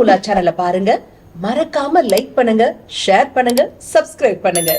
உலா சேனலை பாருங்க. மறக்காம லைக் பண்ணுங்க ஷேர் பண்ணுங்க சப்ஸ்கிரைப் பண்ணுங்க.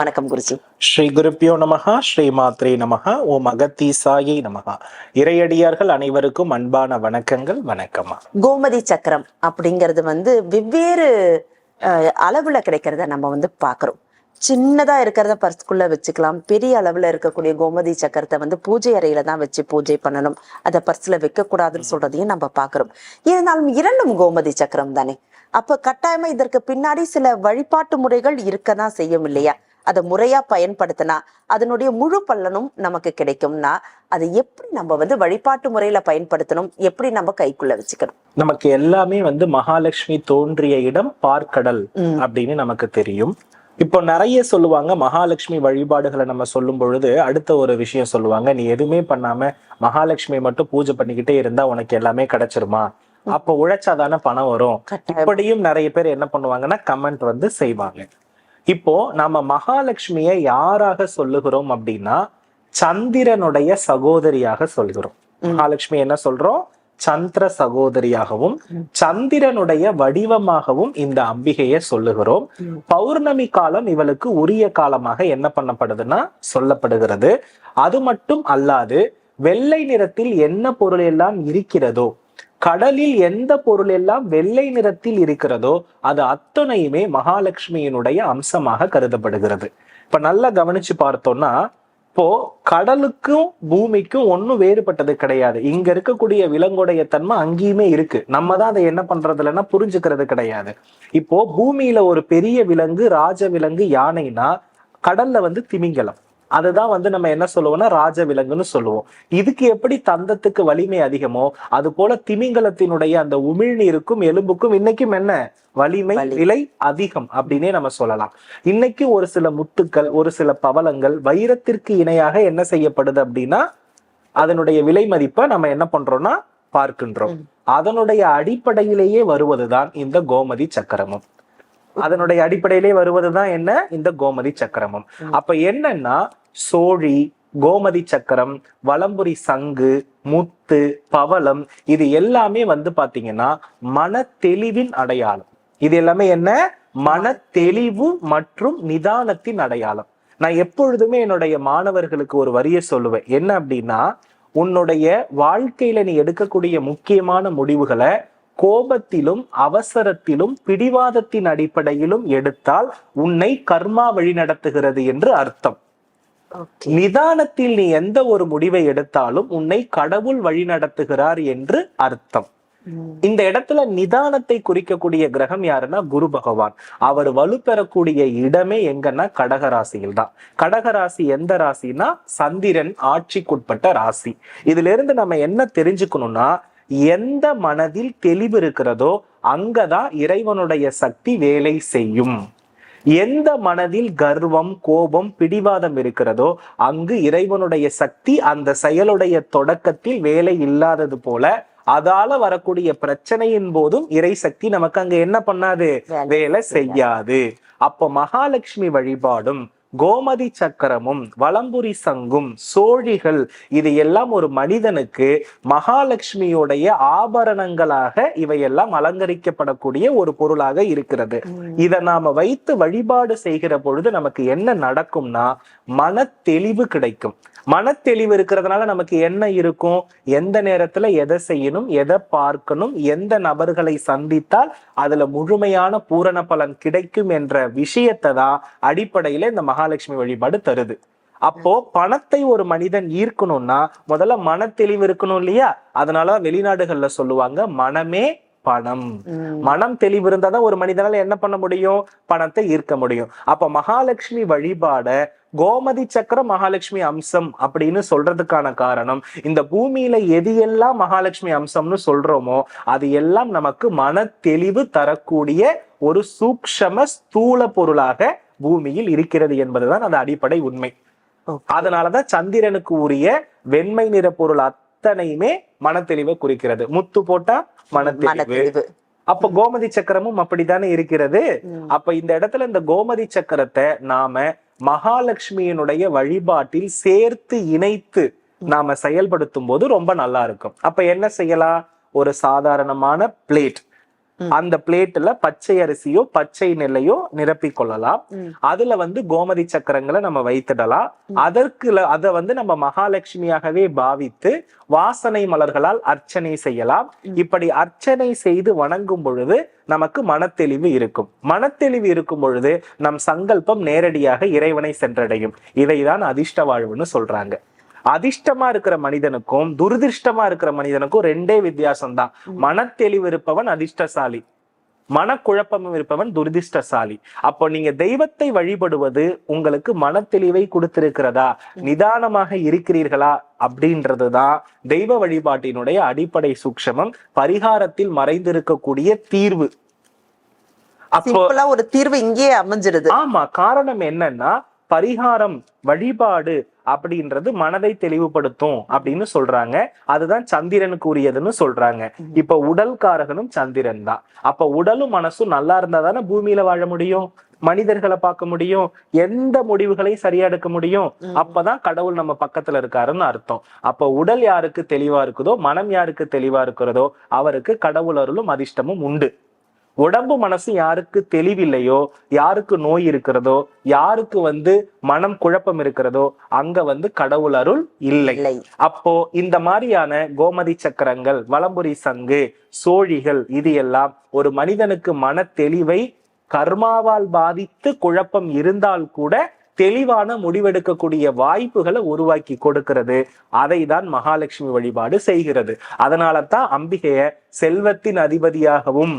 வணக்கம் குருஜி. ஸ்ரீ குருப்பியோ நமகா ஸ்ரீ மாத்ரே நமகா ஓம் அகத்தீசாயை நமகா இறையடியார்கள் அனைவருக்கும் அன்பான வணக்கங்கள் வணக்கம்மா. கோமதி சக்கரம் அப்படிங்கிறது வந்து வெவ்வேறு அளவுல கிடைக்கிறத நம்ம வந்து பாக்குறோம் சின்னதா இருக்கிறத பர்ஸ்குள்ள வச்சுக்கலாம். பெரிய அளவுல இருக்கக்கூடிய கோமதி சக்கரத்தை வந்து பூஜை அறையில தான் வச்சு பூஜை பண்ணணும். அதை பர்ஸ்ல வைக்க கூடாதுன்னு சொல்றதையும் நம்ம பாக்குறோம் இருந்தாலும் இரண்டும் கோமதி சக்கரம் தானே? அப்ப கட்டாயமா இதற்கு பின்னாடி சில வழிபாட்டு முறைகள் இருக்கதான் செய்யும் இல்லையா? அதை முறையா பயன்படுத்தினா அதனுடைய முழு பலனும் நமக்கு கிடைக்கும்னா அதை எப்படி நம்ம வந்து வழிபாட்டு முறையில பயன்படுத்தணும்? எப்படி நம்ம கைக்குள்ள வச்சுக்கணும்? நமக்கு எல்லாமே வந்து மகாலட்சுமி தோன்றிய இடம் பார்க்கடல். அப்படின்னு நமக்கு தெரியும். இப்போ நிறைய சொல்லுவாங்க மகாலட்சுமி வழிபாடுகளை நம்ம சொல்லும் பொழுது அடுத்த ஒரு விஷயம் சொல்லுவாங்க நீ எதுவுமே பண்ணாம மகாலட்சுமி மட்டும் பூஜை பண்ணிக்கிட்டே இருந்தா உனக்கு எல்லாமே கிடைச்சிருமா? அப்ப உழைச்சாதானே பணம் வரும். இப்படியும் நிறைய பேர் என்ன பண்ணுவாங்கன்னா கமெண்ட் வந்து செய்வாங்க. இப்போ நாம மகாலட்சுமியை யாராக சொல்லுகிறோம் அப்படின்னா சந்திரனுடைய சகோதரியாக சொல்கிறோம். மகாலட்சுமி என்ன சொல்றோம்? சந்திர சகோதரியாகவும் சந்திரனுடைய வடிவமாகவும் இந்த அம்பிகையை சொல்லுகிறோம். பௌர்ணமி காலம் இவளுக்கு உரிய காலமாக என்ன பண்ணப்படுதுன்னா சொல்லப்படுகிறது. அது மட்டும் அல்லாது வெள்ளை நிறத்தில் என்ன பொருள் எல்லாம் இருக்கிறதோ கடலில் எந்த பொருள் எல்லாம் வெள்ளை நிறத்தில் இருக்கிறதோ அது அத்தனையுமே மகாலட்சுமியினுடைய அம்சமாக கருதப்படுகிறது. இப்ப நல்லா கவனிச்சு பார்த்தோம்னா இப்போ கடலுக்கும் பூமிக்கும் ஒன்றும் வேறுபட்டது கிடையாது. இங்க இருக்கக்கூடிய விலங்குடைய தன்மை அங்கேயுமே இருக்கு. நம்ம தான் அதை என்ன பண்றது இல்லைன்னா புரிஞ்சுக்கிறது கிடையாது. இப்போ பூமியில ஒரு பெரிய விலங்கு ராஜ விலங்கு யானைனா கடல்ல வந்து திமிங்கலம். அதுதான் வந்து நம்ம என்ன சொல்லுவோம்னா ராஜ விலங்குன்னு சொல்லுவோம். இதுக்கு எப்படி தந்தத்துக்கு வலிமை அதிகமோ அது போல திமிங்கலத்தினுடைய அந்த உமிழ்நீருக்கும் எலும்புக்கும் இன்னைக்கும் என்ன? வலிமை வலி. அதிகம் அப்படின்னே நம்ம சொல்லலாம். இன்னைக்கு ஒரு சில முத்துக்கள் ஒரு சில பவளங்கள் வைரத்திற்கு இணையாக என்ன செய்யப்படுது அப்படின்னா அதனுடைய விலை மதிப்பை நம்ம என்ன பண்றோம்னா பார்க்கின்றோம். அதனுடைய அடிப்படையிலேயே வருவதுதான் இந்த கோமதி சக்கரமும். அதனுடைய அடிப்படையிலே வருவதுதான் என்ன? இந்த கோமதி சக்கரமும். அப்ப என்னன்னா சோழி கோமதி சக்கரம் வலம்புரி சங்கு முத்து பவளம் இது எல்லாமே வந்து பாத்தீங்கன்னா மன தெளிவின் அடையாளம். இது எல்லாமே என்ன? மன தெளிவு மற்றும் நிதானத்தின் அடையாளம். நான் எப்பொழுதுமே என்னுடைய மாணவர்களுக்கு ஒரு வரியை சொல்லுவேன். என்ன அப்படின்னா உன்னுடைய வாழ்க்கையில நீ எடுக்கக்கூடிய முக்கியமான முடிவுகளை கோபத்திலும் அவசரத்திலும் பிடிவாதத்தின் அடிப்படையிலும் எடுத்தால் உன்னை கர்மா வழிநடத்துகிறது என்று அர்த்தம். நிதானத்தில் நீ எந்த ஒரு முடிவை எடுத்தாலும் உன்னை கடவுள் வழிநடத்துகிறார் என்று அர்த்தம். இந்த இடத்துல நிதானத்தை குறிக்கக்கூடிய கிரகம் யாருன்னா குரு பகவான். அவர் வலுப்பெறக்கூடிய இடமே எங்கன்னா கடகராசியில் தான். கடகராசி எந்த ராசினா சந்திரன் ஆட்சிக்குட்பட்ட ராசி. இதுல இருந்து நம்ம என்ன தெரிஞ்சுக்கணும்னா எந்த மனதில் தெளிவு இருக்கிறதோ அங்கதான் இறைவனுடைய சக்தி வேலை செய்யும். எந்த மனதில் கர்வம் கோபம் பிடிவாதம் இருக்கிறதோ அங்கு இறைவனுடைய சக்தி அந்த செயலுடைய தொடக்கத்தில் வேலை இல்லாதது போல அதால வரக்கூடிய பிரச்சனையின் போதும் இறை சக்தி நமக்கு அங்க என்ன பண்ணாது? வேலை செய்யாது. அப்போ மகாலட்சுமி வழிபாடும் கோமதி சக்கரமும் வலம்புரி சங்கும் சோழிகள் இது எல்லாம் ஒரு மனிதனுக்கு மகாலட்சுமியுடைய ஆபரணங்களாக இவையெல்லாம் அலங்கரிக்கப்படக்கூடிய ஒரு பொருளாக இருக்கிறது. இதை நாம வைத்து வழிபாடு செய்கிற பொழுது நமக்கு என்ன நடக்கும்னா மன தெளிவு கிடைக்கும். மனத்தெளிவு இருக்கிறதுனால நமக்கு என்ன இருக்கும்? எந்த நேரத்துல எதை செய்யணும்? எதை பார்க்கணும்? எந்த நபர்களை சந்தித்தால் அதுல முழுமையான பூரண பலன் கிடைக்கும் என்ற விஷயத்தை தான் அடிப்படையில இந்த மகாலட்சுமி வழிபாடு தருது. அப்போ பணத்தை ஒரு மனிதன் ஈர்க்கணும்னா முதல்ல மனத்தெளிவு இருக்கணும் இல்லையா? அதனால வெளிநாடுகள்ல சொல்லுவாங்க மனமே பணம். மனம் தெளிவு இருந்தாதான் ஒரு மனிதனால என்ன பண்ண முடியும்? பணத்தை ஈர்க்க முடியும். அப்ப மகாலட்சுமி வழிபாட கோமதி சக்கரம் மகாலட்சுமி அம்சம் அப்படின்னு சொல்றதுக்கான காரணம் இந்த பூமியில எது எல்லாம் மகாலட்சுமி அம்சம்னு சொல்றோமோ அது எல்லாம் நமக்கு மன தெளிவு தரக்கூடிய ஒரு சூக்ஷம ஸ்தூல பொருளாக பூமியில் இருக்கிறது என்பதுதான் அது அடிப்படை உண்மை. அதனாலதான் சந்திரனுக்கு உரிய வெண்மை நிற பொருள் அத்தனையுமே மனத்தெளிவை குறிக்கிறது. முத்து போட்டா மனத்தெளிவு. அப்ப கோமதி சக்கரமும் அப்படித்தானே இருக்கிறது. அப்ப இந்த இடத்துல இந்த கோமதி சக்கரத்தை நாம மகாலட்சுமியினுடைய வழிபாட்டில் சேர்த்து இணைத்து நாம செயல்படுத்தும் போது ரொம்ப நல்லா இருக்கும். அப்ப என்ன செய்யலாம்? ஒரு சாதாரணமான பிளேட். அந்த பிளேட்ல பச்சை அரிசியோ பச்சை நெல்லையோ நிரப்பி கொள்ளலாம். அதுல வந்து கோமதி சக்கரங்களை நம்ம வைத்திடலாம். அதற்கு அதை வந்து நம்ம மகாலட்சுமியாகவே பாவித்து வாசனை மலர்களால் அர்ச்சனை செய்யலாம். இப்படி அர்ச்சனை செய்து வணங்கும் பொழுது நமக்கு மனத்தெளிவு இருக்கும். மனத்தெளிவு இருக்கும் பொழுது நம் சங்கல்பம் நேரடியாக இறைவனை சென்றடையும். இதைதான் அதிர்ஷ்ட வாழ்வுன்னு சொல்றாங்க. அதிர்ஷ்டமா இருக்கிற மனிதனுக்கும் துரதிர்ஷ்டமா இருக்கிற மனிதனுக்கும் ரெண்டே வித்தியாசம் தான் மனத்தெளிவு இருப்பவன் அதிர்ஷ்டசாலி. மனக்குழப்பமும் இருப்பவன் துரதிர்ஷ்டசாலி. அப்போ நீங்க தெய்வத்தை வழிபடுவது உங்களுக்கு மனத்தெளிவை கொடுத்திருக்கிறதா? நிதானமாக இருக்கிறீர்களா? அப்படின்றதுதான் தெய்வ வழிபாட்டினுடைய அடிப்படை சூக்ஷமம். பரிகாரத்தில் மறைந்திருக்கக்கூடிய தீர்வு. அப்போ ஒரு தீர்வு இங்கேயே அமைஞ்சிருது. ஆமா காரணம் என்னன்னா பரிகாரம் வழிபாடு அப்படின்றது மனதை தெளிவுபடுத்தும் அப்படின்னு சொல்றாங்க. அதுதான் சந்திரனுக்கு உரியதுன்னு சொல்றாங்க. இப்ப உடல் காரகனும் சந்திரன் தான். அப்ப உடலும் மனசும் நல்லா இருந்தா தானே பூமியில வாழ முடியும்? மனிதர்களை பார்க்க முடியும்? எந்த முடிவுகளை சரியா எடுக்க முடியும்? அப்பதான் கடவுள் நம்ம பக்கத்துல இருக்காருன்னு அர்த்தம். அப்ப உடல் யாருக்கு தெளிவா இருக்குதோ மனம் யாருக்கு தெளிவா இருக்கிறதோ அவருக்கு கடவுள் அருளும் அதிர்ஷ்டமும் உண்டு. உடம்பு மனசு யாருக்கு தெளிவில்லையோ யாருக்கு நோய் இருக்கிறதோ யாருக்கு வந்து மனம் குழப்பம் இருக்கிறதோ அங்க வந்து கடவுள் அருள் இல்லை. அப்போ இந்த மாதிரியான கோமதி சக்கரங்கள் வலம்புரி சங்கு சோழிகள் இது எல்லாம் ஒரு மனிதனுக்கு மன தெளிவை கர்மாவால் பாதித்து குழப்பம் இருந்தால் கூட தெளிவான முடிவெடுக்கக்கூடிய வாய்ப்புகளை உருவாக்கி கொடுக்கிறது. அதை தான் மகாலட்சுமி வழிபாடு செய்கிறது. அதனால தான் அம்பிகைய செல்வத்தின் அதிபதியாகவும்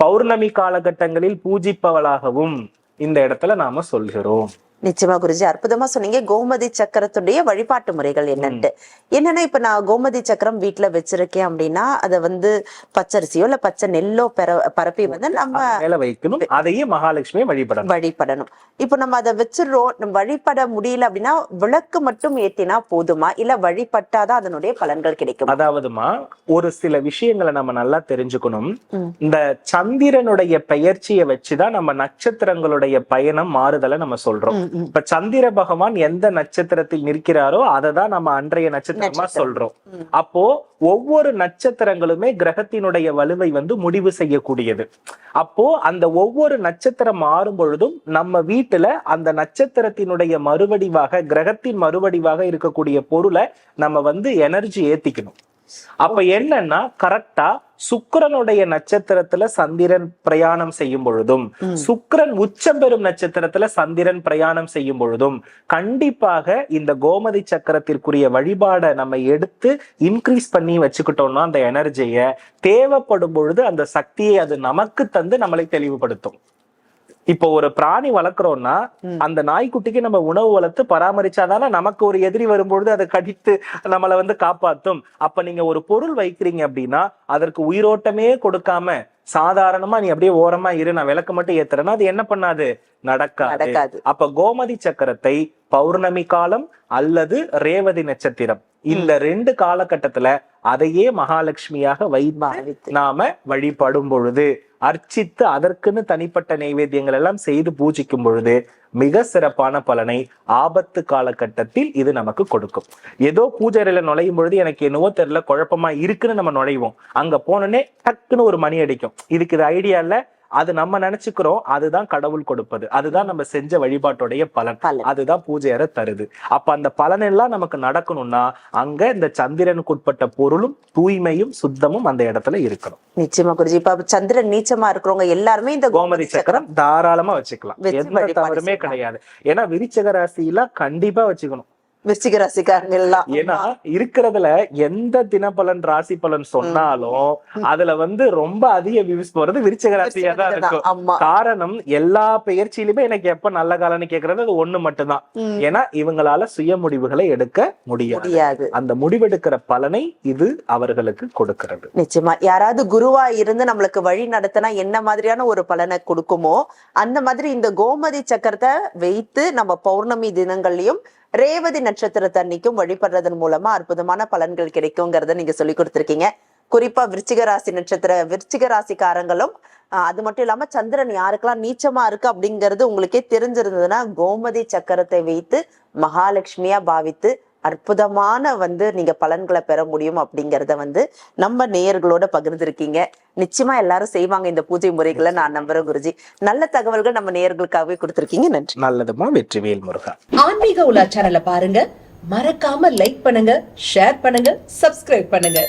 பௌர்ணமி காலகட்டங்களில் பூஜிப்பவளாகவும் இந்த இடத்துல நாம சொல்கிறோம். நிச்சயமா குருஜி அற்புதமா சொன்னீங்க. கோமதி சக்கரத்துடைய வழிபாட்டு முறைகள் என்னன்ட்டு. என்னன்னா இப்ப நான் கோமதி சக்கரம் வீட்டுல வச்சிருக்கேன் அப்படின்னா அதை வந்து பச்சரிசியோ இல்ல பச்சை நெல்லோ பெற பரப்பி வந்து நம்ம வைக்கணும். அதையே மகாலட்சுமியை வழிபடணும். வழிபடணும். இப்போ நம்ம அதை வச்சிடுறோம். நம்ம வழிபட முடியல அப்படின்னா விளக்கு மட்டும் ஏத்தினா போதுமா? இல்ல வழிபட்டாதான் அதனுடைய பலன்கள் கிடைக்கும்? அதாவதுமா ஒரு சில விஷயங்களை நம்ம நல்லா தெரிஞ்சுக்கணும். இந்த சந்திரனுடைய பெயர்ச்சியை வச்சுதான் நம்ம நட்சத்திரங்களுடைய பயணம் மாறுதலை நம்ம சொல்றோம். இப்ப சந்திர பகவான் எந்த நட்சத்திரத்தில் நிற்கிறாரோ அதை தான் நம்ம அன்றைய நட்சத்திரமா நட்சத்திரம். சொல்றோம். அப்போ ஒவ்வொரு நட்சத்திரங்களுமே கிரகத்தினுடைய வலுவை வந்து முடிவு செய்யக்கூடியது. அப்போ அந்த ஒவ்வொரு நட்சத்திரம் மாறும் பொழுதும் நம்ம வீட்டுல அந்த நட்சத்திரத்தினுடைய மறுவடிவாக கிரகத்தின் மறுவடிவாக இருக்கக்கூடிய பொருளை நம்ம வந்து எனர்ஜி ஏத்திக்கணும். அப்ப என்னன்னா கரெக்டா சுக்கிரனுடைய நட்சத்திரத்துல சந்திரன் பிரயாணம் செய்யும் பொழுதும் சுக்கிரன் உச்சம் பெறும் நட்சத்திரத்துல சந்திரன் பிரயாணம் செய்யும் பொழுதும் கண்டிப்பாக இந்த கோமதி சக்கரத்திற்குரிய வழிபாடை நம்ம எடுத்து இன்க்ரீஸ் பண்ணி வச்சுக்கிட்டோம்னா அந்த எனர்ஜிய தேவைப்படும் பொழுது அந்த சக்தியை அது நமக்கு தந்து நம்மளை தெளிவுபடுத்தும். இப்போ ஒரு பிராணி வளர்க்குறோம்னா அந்த நாய்க்குட்டிக்கு நம்ம உணவு வளர்த்து பராமரிச்சாதானே நமக்கு ஒரு எதிரி வரும்பொழுது அதை கடித்து நம்மளை வந்து காப்பாத்தும். அப்ப நீங்க ஒரு பொருள் வைக்கிறீங்க அப்படின்னா அதற்கு உயிரோட்டமே கொடுக்காம சாதாரணமா நீ அப்படியே ஓரமா இரு நான் விளக்கு மட்டும் ஏத்துறேன்னா அது என்ன பண்ணாது? நடக்காது. அப்ப கோமதி சக்கரத்தை பௌர்ணமி காலம் அல்லது ரேவதி நட்சத்திரம் இந்த ரெண்டு காலகட்டத்துல அதையே மகாலட்சுமியாக வைத்து நாம வழிபடும் பொழுது அர்ச்சித்து அதற்குன்னு தனிப்பட்ட நைவேத்தியங்கள் எல்லாம் செய்து பூஜிக்கும் பொழுது மிக சிறப்பான பலனை ஆபத்து காலகட்டத்தில் இது நமக்கு கொடுக்கும். ஏதோ பூஜைல நுழையும் பொழுது எனக்கு என்னவோ தெரியல குழப்பமா இருக்குன்னு நம்ம நுழைவோம். அங்க போனோடனே டக்குன்னு ஒரு மணி அடிக்கும். இதுக்கு இது ஐடியா இல்லை. அது நம்ம நினைச்சுக்கிறோம் அதுதான் கடவுள் கொடுப்பது. அதுதான் நம்ம செஞ்ச வழிபாட்டுடைய பலன். அதுதான் பூஜை அறை தருது. அப்ப அந்த பலன் எல்லாம் நமக்கு நடக்கணும்னா அங்க இந்த சந்திரனுக்கு உட்பட்ட பொருளும் தூய்மையும் சுத்தமும் அந்த இடத்துல இருக்கணும். நிச்சயமா குருஜி. இப்ப சந்திரன் நீச்சமா இருக்கிறவங்க எல்லாருமே இந்த கோமதி சக்கரம் தாராளமா வச்சுக்கலாம். வச்சு எந்த தவறுமே. கிடையாது. ஏன்னா விருச்சக ராசியில கண்டிப்பா வச்சுக்கணும். விருச்சிக ராசிக்காரங்க எல்லாம் ஏன்னா இருக்கிறதுல எந்த தினபலன் ராசி பலன் சொன்னாலும் அதுல வந்து ரொம்ப அதிக வியூஸ் போறது விருச்சக ராசியா தான் இருக்கும். காரணம் எல்லா பெயர்ச்சியிலுமே எனக்கு எப்ப நல்ல காலம்னு கேக்குறது அது ஒண்ணு மட்டும்தான். ஏன்னா இவங்களால சுய முடிவுகளை எடுக்க முடியாது. முடியாது. அந்த முடிவெடுக்கிற பலனை இது அவர்களுக்கு கொடுக்கிறது. நிச்சயமா. யாராவது குருவா இருந்து நம்மளுக்கு வழி நடத்தினா என்ன மாதிரியான ஒரு பலனை கொடுக்குமோ அந்த மாதிரி இந்த கோமதி சக்கரத்தை வைத்து நம்ம பௌர்ணமி தினங்கள்லயும் ரேவதி நட்சத்திர அன்னைக்கும் வழிபடுறதன் மூலமா அற்புதமான பலன்கள் கிடைக்குங்கிறத நீங்க சொல்லி கொடுத்துருக்கீங்க. குறிப்பா விருச்சிக ராசி நட்சத்திர விருச்சிக ராசிக்காரங்களும் அது மட்டும் இல்லாம சந்திரன் யாருக்கெல்லாம் நீச்சமா இருக்கு அப்படிங்கிறது உங்களுக்கே தெரிஞ்சிருந்ததுன்னா கோமதி சக்கரத்தை வைத்து மகாலட்சுமியா பாவித்து அற்புதமான வந்து நீங்க பலன்களை பெற முடியும் அப்படிங்கறத வந்து நம்ம நேயர்களோட பகிர்ந்திருக்கீங்க. நிச்சயமா எல்லாரும் செய்வாங்க இந்த பூஜை முறைகளை நான் நம்புறேன் குருஜி. நல்ல தகவல்கள் நம்ம நேயர்களுக்காகவே கொடுத்திருக்கீங்க. நன்றி. நல்லதுமா? வெற்றிவேல் முருகா. ஆன்மீக உலா சேனலை பாருங்க. மறக்காம லைக் பண்ணுங்க ஷேர் பண்ணுங்க சப்ஸ்கிரைப் பண்ணுங்க.